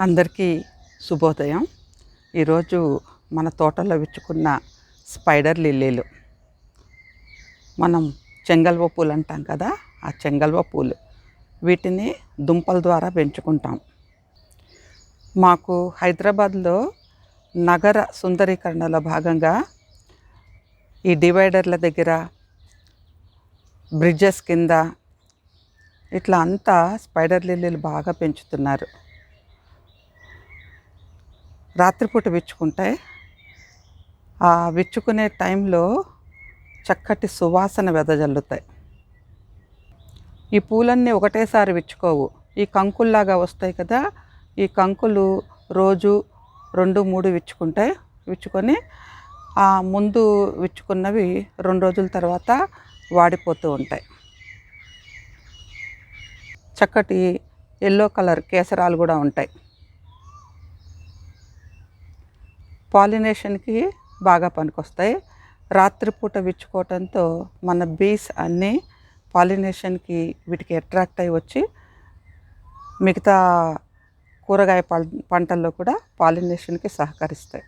అందరికీ శుభోదయం. ఈరోజు మన తోటలో విచ్చుకున్న స్పైడర్ లిల్లీలు. మనం చెంగల్వ పూలు అంటాం కదా ఆ చెంగల్వ పూలు. వీటిని దుంపల ద్వారా పెంచుకుంటాం. మాకు హైదరాబాద్లో నగర సుందరీకరణలో భాగంగా ఈ డివైడర్ల దగ్గర బ్రిడ్జెస్ కింద ఇట్లా అంతా స్పైడర్ లిల్లీలు బాగా పెంచుతున్నారు. రాత్రిపూట విచ్చుకుంటాయి. ఆ విచ్చుకునే టైంలో చక్కటి సువాసన వెదజల్లుతాయి. ఈ పూలన్నీ ఒకటేసారి విచ్చుకోవు. ఈ కంకుల్లాగా వస్తాయి కదా ఈ కంకులు రోజు రెండు మూడు విచ్చుకుంటాయి. విచ్చుకొని ఆ ముందు విచ్చుకున్నవి రెండు రోజుల తర్వాత వాడిపోతూ ఉంటాయి. చక్కటి ఎల్లో కలర్ కేసరాలు కూడా ఉంటాయి. పాలినేషన్కి బాగా పనికొస్తాయి. రాత్రిపూట విచ్చుకోవటంతో మన బీస్ అన్నీ పాలినేషన్కి వీటికి అట్రాక్ట్ అయి వచ్చి మిగతా కూరగాయ పంటల్లో కూడా పాలినేషన్కి సహకరిస్తాయి.